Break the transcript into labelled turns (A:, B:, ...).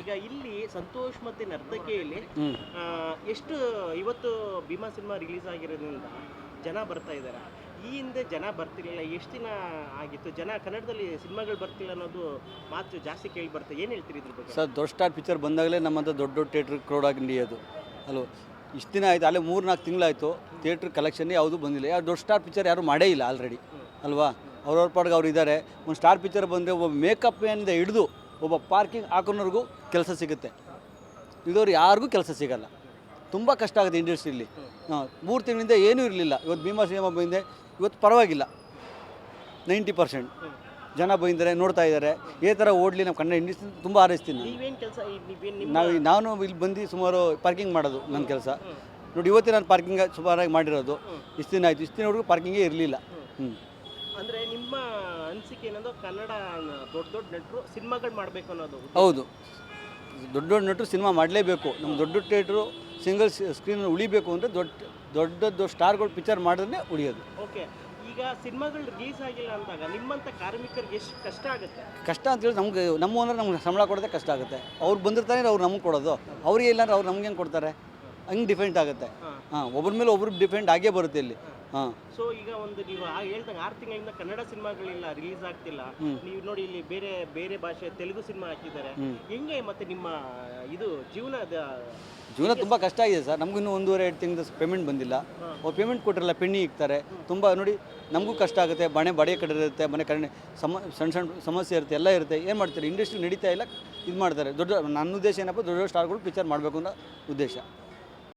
A: ಈಗ ಇಲ್ಲಿ ಸಂತೋಷ್ ಮತ್ತೆ ನರ್ತಕಿಯಲ್ಲಿ ಎಷ್ಟು ಇವತ್ತು ಭೀಮಾ ಸಿನಿಮಾ ರಿಲೀಸ್ ಆಗಿರೋದ್ರಿಂದ ಜನ ಬರ್ತಾ ಇದ್ದಾರೆ ಈ ಹಿಂದೆ ಜನ ಬರ್ತಿರ್ಲಿಲ್ಲ ಎಷ್ಟು ದಿನ ಆಗಿತ್ತು? ಜನ ಕನ್ನಡದಲ್ಲಿ ಸಿನಿಮಾಗಳು ಬರ್ತಿಲ್ಲ ಅನ್ನೋದು ಮಾತು ಜಾಸ್ತಿ ಕೇಳಿ ಬರ್ತದೆ ಏನು ಹೇಳ್ತೀರಿ ಇದ್ರ ಬಗ್ಗೆ?
B: ಸರ್ ದೊಡ್ಡ ಸ್ಟಾರ್ ಪಿಕ್ಚರ್ ಬಂದಾಗಲೇ ನಮ್ಮಂಥ ದೊಡ್ಡ ದೊಡ್ಡ ಥಿಯೇಟ್ರ್ ಕ್ರೌಡ್ ಆಗಿ ನಡೆಯೋದು ಅಲ್ವ ಇಷ್ಟು ದಿನ ಆಯಿತು ಅಲ್ಲೇ ಮೂರು ನಾಲ್ಕು ತಿಂಗಳಾಯಿತು ಥಿಯೇಟ್ರ್ ಕಲೆಕ್ಷನ್ ಯಾವುದೂ ಬಂದಿಲ್ಲ. ಯಾರು ದೊಡ್ಡ ಸ್ಟಾರ್ ಪಿಕ್ಚರ್ ಯಾರೂ ಮಾಡೇ ಇಲ್ಲ ಆಲ್ರೆಡಿ ಅಲ್ವಾ? ಅವ್ರವ್ರ ಪಾಡ್ಗೆ ಅವ್ರು ಇದ್ದಾರೆ ಒಂದು ಸ್ಟಾರ್ ಪಿಕ್ಚರ್ ಬಂದರೆ ಒಬ್ಬ ಮೇಕಪ್ ಏನಿದೆ ಹಿಡಿದು ಒಬ್ಬ ಪಾರ್ಕಿಂಗ್ ಹಾಕೋನವ್ರಿಗೂ ಕೆಲಸ ಸಿಗುತ್ತೆ. ಇದವ್ರು ಯಾರಿಗೂ ಕೆಲಸ ಸಿಗಲ್ಲ. ತುಂಬ ಕಷ್ಟ ಆಗುತ್ತೆ ಇಂಡಸ್ಟ್ರಿಯಲ್ಲಿ ಹಾಂ ಮೂರು ತಿಂಗಳಿಂದ ಏನೂ ಇರಲಿಲ್ಲ. ಇವತ್ತು ಭೀಮಾ ಸಿನಿಮಾ ಬಂದಿದೆ. ಇವತ್ತು ಪರವಾಗಿಲ್ಲ. Ninety percent. ಜನ ಬಂದಿದ್ದಾರೆ ನೋಡ್ತಾ ಇದ್ದಾರೆ. ಏ ಥರ ಓಡಲಿ ನಮ್ಮ ಕನ್ನಡ ಇಂಡಸ್ಟ್ರಿ ತುಂಬ
A: ಆರೈಸ್ತೀನಿ
B: ನಾವು ನಾನು ಇಲ್ಲಿ ಬಂದು ಸುಮಾರು ಪಾರ್ಕಿಂಗ್ ಮಾಡೋದು ನನ್ನ ಕೆಲಸ. ನೋಡಿ ಇವತ್ತೇ ನಾನು ಪಾರ್ಕಿಂಗ್ ಸುಮಾರಾಗಿ ಮಾಡಿರೋದು. ಇಷ್ಟು ದಿನ ಆಯಿತು. ಇಷ್ಟು ದಿನವರೆಗೂ ಪಾರ್ಕಿಂಗೇ ಇರಲಿಲ್ಲ. ಹ್ಞೂ
A: ಅಂದ್ರೆ ನಿಮ್ಮ ಅನಿಸಿಕೆ ಏನಂದ್ರೆ ಕನ್ನಡ ದೊಡ್ಡ ದೊಡ್ಡ ನಟರು ಸಿನಿಮಾಗಳು ಮಾಡಬೇಕು ಅನ್ನೋದು
B: ಹೌದು. ದೊಡ್ಡ ದೊಡ್ಡ ನಟರು ಸಿನಿಮಾ ಮಾಡಲೇಬೇಕು. ನಮ್ಮ ದೊಡ್ಡ ಥಿಯೇಟ್ರು ಸಿಂಗಲ್ ಸ್ಕ್ರೀನ್ ಉಳಿಬೇಕು ಅಂದರೆ ದೊಡ್ಡ ದೊಡ್ಡದ್ದು ಸ್ಟಾರ್ಗಳು ಪಿಕ್ಚರ್ ಮಾಡಿದ್ರೆ ಉಳಿಯೋದು.
A: ಓಕೆ. ಈಗ ಸಿನಿಮಾಗಳು ರಿಲೀಸ್ ಆಗಿಲ್ಲ ಅಂದಾಗ ನಿಮ್ಮಂಥ ಕಾರ್ಮಿಕರಿಗೆ ಎಷ್ಟು ಕಷ್ಟ ಆಗುತ್ತೆ?
B: ಕಷ್ಟ ಅಂತೇಳಿ ನಮ್ಗೆ ನಮ್ಮ ಓನರ್ ನಮ್ಗೆ ಸಂಬಳ ಕೊಡೋದೇ ಕಷ್ಟ ಆಗುತ್ತೆ. ಅವ್ರು ಬಂದಿರ್ತಾನೆ ಅವ್ರು ನಮ್ಗೆ ಕೊಡೋದು. ಅವ್ರಿಗೆ ಇಲ್ಲಾಂದ್ರೆ ಅವ್ರು ನಮ್ಗೆ ಹೆಂಗೆ ಕೊಡ್ತಾರೆ? ಹಂಗೆ ಡಿಫೆಂಡ್ ಆಗುತ್ತೆ?
A: ಹಾಂ.
B: ಒಬ್ಬರ ಮೇಲೆ ಒಬ್ಬರು ಡಿಫೆಂಡ್ ಆಗೇ ಬರುತ್ತೆ ಇಲ್ಲಿ.
A: ಸೊ ಈಗ ಒಂದು ನೀವು ಹೇಳ್ದಂಗೆ ಆರು ತಿಂಗಳಿಂದ ಕನ್ನಡ ಸಿನಿಮಾಗಳಿಲ್ಲ ರಿಲೀಸ್ ಆಗ್ತಿಲ್ಲ. ನೀವು ನೋಡಿ ಇಲ್ಲಿ ಬೇರೆ ಬೇರೆ ಭಾಷೆ ತೆಲುಗು ಸಿನಿಮಾ ಹಾಕಿದ್ದಾರೆ. ಹೆಂಗೆ ಮತ್ತೆ ನಿಮ್ಮ ಇದು ಜೀವನದ
B: ಜೀವನ ತುಂಬ ಕಷ್ಟ ಆಗಿದೆ ಸರ್. ನಮಗೂ ಇನ್ನೂ ಒಂದೂವರೆ ಎರಡು ತಿಂಗಳ ಪೇಮೆಂಟ್ ಬಂದಿಲ್ಲ. ಅವ್ರು ಪೇಮೆಂಟ್ ಕೊಟ್ಟಿರಲ್ಲ ಪೆಣ್ಣಿ ಇಕ್ತಾರೆ. ತುಂಬ ನೋಡಿ ನಮಗೂ ಕಷ್ಟ ಆಗುತ್ತೆ. ಮನೆ ಬಡೆ ಕಡೆ ಇರುತ್ತೆ ಮನೆ ಕಡೆ ಸಮ ಸಣ್ಣ ಸಣ್ಣ ಸಮಸ್ಯೆ ಇರುತ್ತೆ ಎಲ್ಲ ಇರುತ್ತೆ. ಏನು ಮಾಡ್ತಾರೆ? ಇಂಡಸ್ಟ್ರಿ ನಡೀತಾ ಇಲ್ಲ ಇದು ಮಾಡ್ತಾರೆ. ದೊಡ್ಡ ನನ್ನ ಉದ್ದೇಶ ಏನಪ್ಪ ದೊಡ್ಡ ದೊಡ್ಡ ಸ್ಟಾರ್ಗಳು ಪಿಕ್ಚರ್ ಮಾಡಬೇಕು ಅನ್ನೋ ಉದ್ದೇಶ.